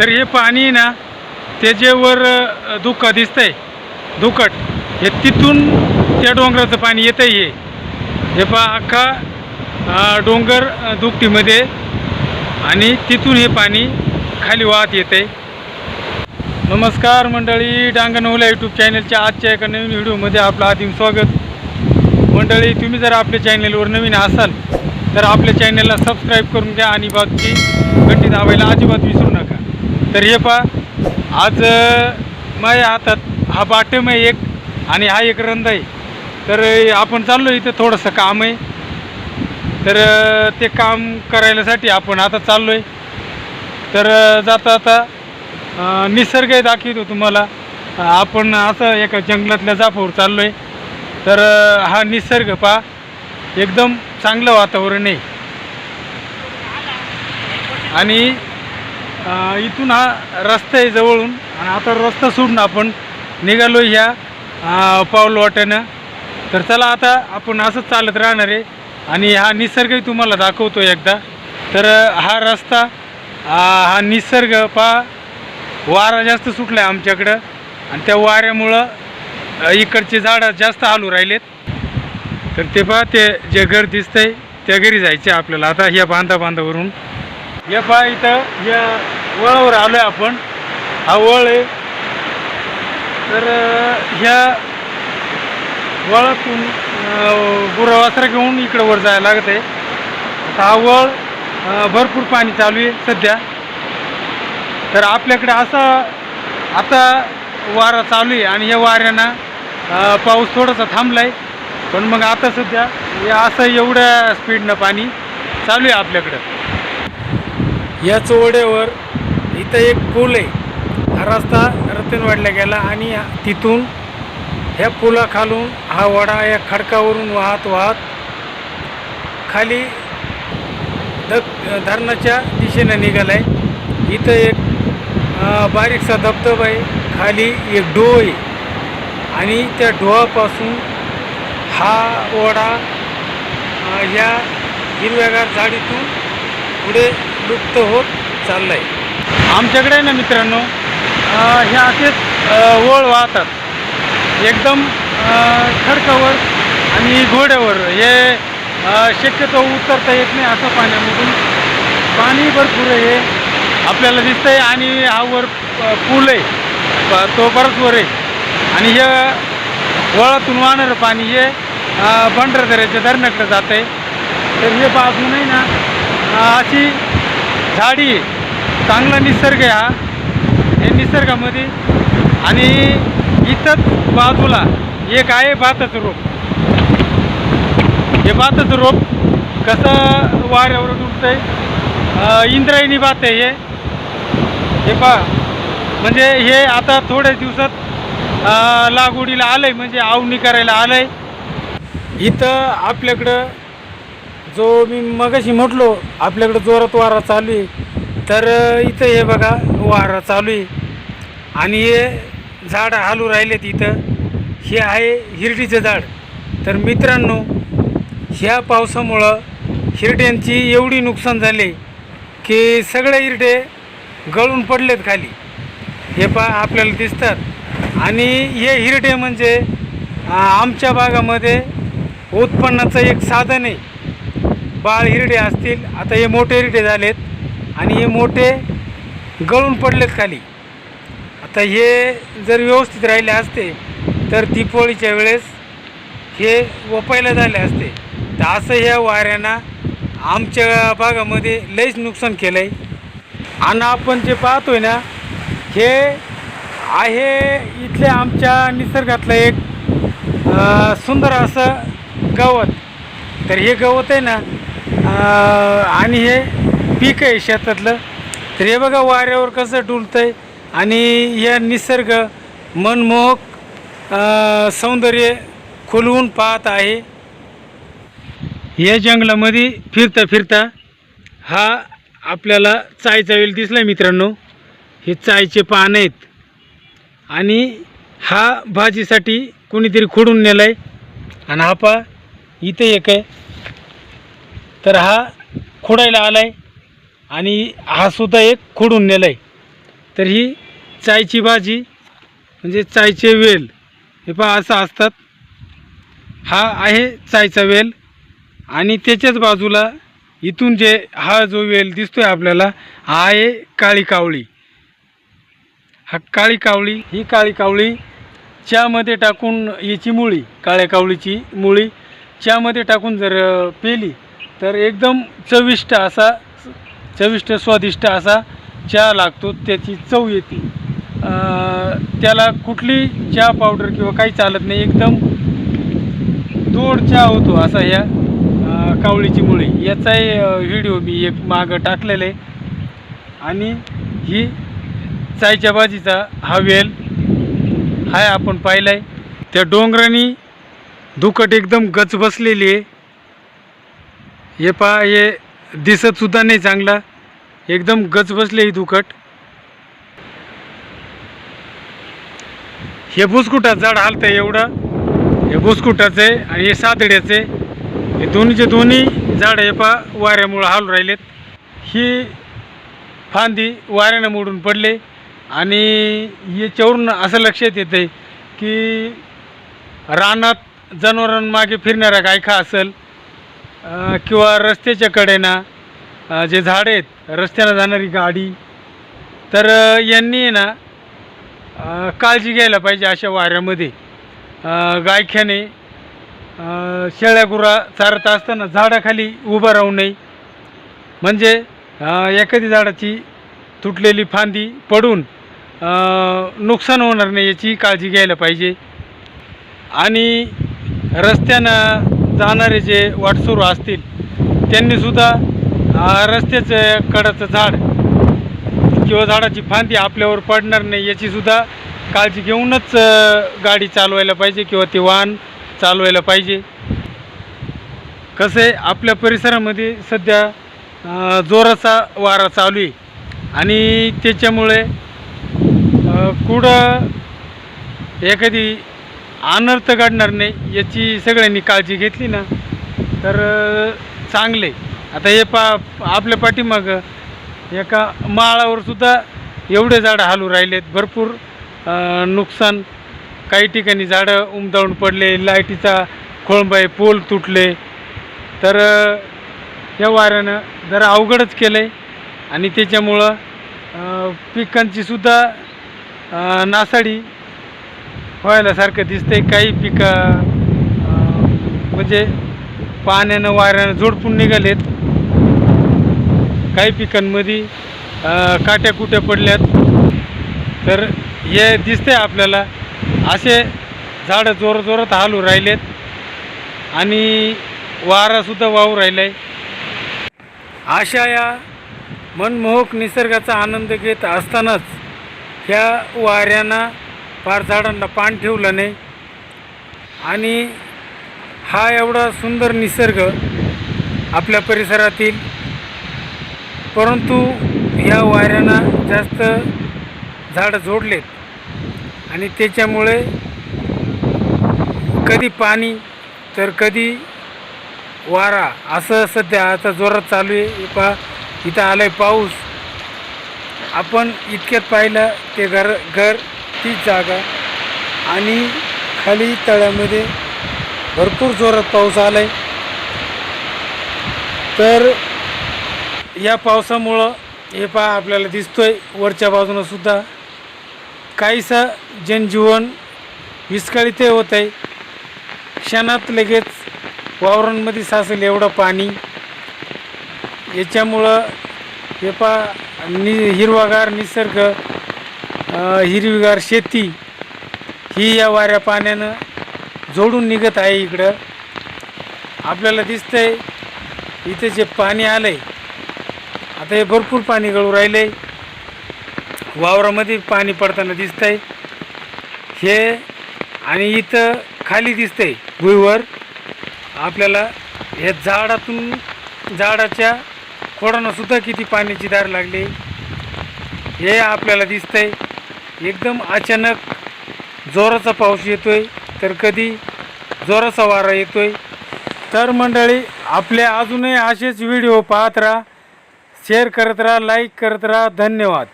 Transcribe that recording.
तर हे पाणी ना ते जे वर अ, दिसतंय धुकट हे तिथून त्या डोंगराचं पाणी येतं हे. हे पहा अख्खा डोंगर दुपटीमध्ये आणि तिथून हे पाणी खाली वाहत येते नमस्कार मंडळी डांगणवला यूट्यूब चॅनलच्या आजच्या एका नवीन व्हिडिओमध्ये आपलं आदिम स्वागत. मंडळी तुम्ही जर आपल्या चॅनलवर नवीन असाल तर आपल्या चॅनलला सबस्क्राईब करून घ्या आणि बाकी घंटी दाबायला अजिबात विसरू तर हे पहा आज माझ्या हातात हा बाटम आहे एक आणि हा एक रंध आहे. तर आपण चाललो इथं थोडंसं काम आहे. तर ते काम करायलासाठी आपण आता चाललो आहे तर जाता आता निसर्गही दाखवतो तुम्हाला. आपण असं एका जंगलातल्या जाफावर चाललो आहे तर हा निसर्ग पहा एकदम चांगलं वातावरण आहे. आणि इथून हा रस्ता आहे जवळून. आणि आता रस्ता सोडून आपण निघालो ह्या पाऊल वाट्यानं. तर चला आता आपण असंच चालत राहणार आहे. आणि हा निसर्गही तुम्हाला दाखवतो एकदा. तर हा रस्ता हा निसर्ग पहा. वारा जास्त सुटला आहे आमच्याकडं. आणि त्या वाऱ्यामुळं इकडचे झाडं जास्त हलू राहिलेत. तर ते पहा ते जे घर दिसतंय त्या घरी जायचे आपल्याला. आता ह्या बांधा बांधावरून या पहा इथं या वळावर आलो आहे आपण. हा वळ आहे. तर ह्या वळातून गुरवासरा घेऊन इकडं वर जायला लागत आहे. आता हा वळ भरपूर पाणी चालू आहे सध्या. तर आपल्याकडे असं आता वारा चालू आहे आणि या वाऱ्यानं पाऊस थोडासा थांबला आहे पण मग आता सध्या हे असं एवढ्या स्पीडनं पाणी चालू आहे आपल्याकडं. या चोवड्यावर इथं एक पूल आहे. हा रस्ता रतनवाडला गेला आणि तिथून ह्या पुलाखालून हा वडा या खडकावरून वाहत वाहत खाली ध धरणाच्या दिशेनं निघाला आहे इथं एक बारीकसा धबधबा आहे. खाली एक डोह आहे. आणि त्या डोहापासून हा ओढा या हिरव्यागार झाडीतून पुढे लुप्त होत चाललं आहे आमच्याकडे आहे ना मित्रांनो हे असेच ओळ वाहतात. एकदम खडकावर आणि घोड्यावर. हे शक्यतो उतरता येत नाही असं पाण्यामधून. पाणी भरपूर आहे. हे आपल्याला दिसतंय आणि हा वर पूल आहे. तो बराच वर आहे. आणि हे वळातून वाहणारं पाणी हे अ, भंडारदऱ्याच्या धरणाकडे जात आहे तर हे बाजूनही ना अशी झाडी चांगला निसर्ग आहे हा. हे निसर्गामध्ये आणि इथंच बाजूला एक आहे भाताचं रोप. हे भाताचं रोप कसं वाऱ्यावर डुबतंय इंद्रायणी भात आहे हे. हे पा म्हणजे हे आता थोड्या दिवसात लागवडीला आलं आहे म्हणजे आवणी करायला आलं आहे इथं आपल्याकडं जो मी मगाशी म्हटलो आपल्याकडं जोरात वारा चालू आहे तर इथं हे बघा वारा चालू आहे. आणि हे झाड हालू राहिलेत इथं. हे आहे हिरडीचं झाड. तर मित्रांनो ह्या पावसामुळं हिरड्यांची एवढी नुकसान झाले की सगळे हिरडे गळून पडलेत खाली. हे पा आपल्याला दिसतात. आणि हे हिरडे म्हणजे आमच्या भागामध्ये उत्पन्नाचं एक साधन आहे. बाळ हिरडे असतील. आता हे मोठे हिरडे झालेत आणि हे मोठे गळून पडलेत खाली. आता हे जर व्यवस्थित राहिले असते तर दीपावळीच्या वेळेस हे वपायला झाले असते. तर असं ह्या वाऱ्यानं आमच्या भागामध्ये लईच नुकसान केलं आहे आणि आपण जे पाहतोय ना हे आहे इथल्या आमच्या निसर्गातलं एक सुंदर असं गवत. तर हे गवत आहे ना आणि हे पीक आहे शेतातलं. तर हे बघा वाऱ्यावर कसं डुलतंय. आणि या निसर्ग मनमोहक सौंदर्य खुलवून पाहत आहे. या जंगलामध्ये फिरता फिरता हा आपल्याला चायचा वेल दिसला मित्रांनो. हे चायचे पान आहेत. आणि हा भाजीसाठी कोणीतरी खोडून नेला आहे आणि हा पा इथे एक आहे. तर हा खोडायला आला आहे आणि हा सुद्धा एक खोडून नेला आहे तर ही चायची भाजी म्हणजे चायचे वेल हे पहा असं असतात. हा आहे चायचा वेल आणि त्याच्याच बाजूला इथून जे हा जो वेल दिसतोय आपल्याला हा आहे काळी कावळी. हा काळी कावळी ही काळी कावळी च्यामध्ये टाकून याची मुळी काळ्या कावळीची मुळी च्यामध्ये टाकून जर पेली तर एकदम चविष्ट असा चविष्ट स्वादिष्ट असा चहा लागतो त्याची चव येते. त्याला कुठली चहा पावडर किंवा काही चालत नाही एकदम दोड चहा होतो असा ह्या कावळीची मुळे. याचाही व्हिडिओ मी एक मागं टाकलेला आहे. आणि ही चायच्या भाजीचा हा वेल हाय आपण पाहिलाय. त्या डोंगरानी दुकट एकदम गच बसलेली आहे. हे पहा हे दिसतसुद्धा नाही चांगला. एकदम गच बसले ही दुखट. हे बुसकुटात झाड हालतंय एवढं. हे बुसकुटाचं आहे आणि हे सातड्याचं. आहे हे दोन्हीचे दोन्ही झाड हे पहा वाऱ्यामुळं हालू राहिलेत. ही फांदी वाऱ्यानं मोडून पडले. आणि याच्यावरून असं लक्षात येतं आहे की रानात जनावरांमागे फिरणारा गायखा असेल किंवा रस्त्याच्या कडेनं जे झाड आहेत रस्त्यानं जाणारी गाडी तर यांनी आहे ना काळजी घ्यायला पाहिजे अशा वाऱ्यामध्ये. गायख्याने अं, शेळ्या गुरा चारत असताना झाडाखाली उभं राहू नये. म्हणजे एखादी झाडाची तुटलेली फांदी पडून नुकसान होणार नाही याची काळजी घ्यायला पाहिजे. आणि रस्त्यानं जाणारे जे वाटसुरू असतील त्यांनीसुद्धा रस्त्याचं कडाचं झाड किंवा झाडाची फांदी आपल्यावर पडणार नाही याचीसुद्धा काळजी घेऊनच गाडी चालवायला पाहिजे किंवा ते वाहन चालवायला पाहिजे. कसं आहे आपल्या परिसरामध्ये सध्या जोराचा वारा चालू आहे आणि त्याच्यामुळे कुठं एखादी अनर्थ घडणार नाही याची सगळ्यांनी काळजी घेतली ना. तर चांगले. आता हे पा आपल्या पाठीमागं एका माळावर सुद्धा एवढे झाडं हालू राहिलेत. भरपूर नुकसान. काही ठिकाणी झाडं उमदावून पडले लाईटीचा खोळंब आहे पोल तुटले. तर या वाऱ्यानं जरा अवघडच केलं आहे आणि त्याच्यामुळं पिकांचीसुद्धा नासाडी व्हायलासारखं दिसतं दिसतंय काही पिकं म्हणजे पाण्यानं वाऱ्यानं जोडपून निघालेत. काही पिकांमध्ये काट्या कुट्या पडल्यात. तर हे दिसतंय आपल्याला. असे झाडं जोर जोरात हालू राहिलेत आणि वारासुद्धा वाहू राहिला आहे अशा या मनमोहक निसर्गाचा आनंद घेत असतानाच ह्या वाऱ्यांना फार झाडांना पान ठेवलं नाही. आणि हा एवढा सुंदर निसर्ग आपल्या परिसरातील परंतु ह्या वाऱ्यांना जास्त झाडं जोडलेत आणि त्याच्यामुळे कधी पाणी तर कधी वारा. असं सध्या आता जोरात चालू आहे. पा पहा इथं आलं आहे पाऊस. आपण इतक्यात पाहिलं ते घर घर तीच जागा आणि खाली तळ्यामध्ये भरपूर जोरात पाऊस आला आहे तर या पावसामुळं हे पहा आपल्याला दिसतोय वरच्या बाजूनं सुद्धा. काहीसा जनजीवन विस्कळीत होत आहे क्षणात लगेच वावरांमध्ये साचेल एवढं पाणी. याच्यामुळं हे पा नि हिरवागार निसर्ग हिरवीगार शेती ही या वाऱ्या पाण्यानं जोडून निघत आहे इकडं. आपल्याला दिसतंय इथे जे पाणी आलंय आता हे भरपूर पाणी गळू राहिलंय. वावरामध्ये पाणी पडताना दिसतंय. हे आणि इथं खाली दिसतंय भुईवर. आपल्याला हे झाडातून झाडाच्या खोडांना सुद्धा किती पाण्याची धार लागली. हे आपल्याला दिसतंय. एकदम अचानक जोराचा पाऊस येतो आहे तर कधी जोराचा वारा येतो आहे तर मंडळी आपले अजूनही असेच व्हिडिओ पाहत राहा शेअर करत राहा लाईक करत राहा. धन्यवाद.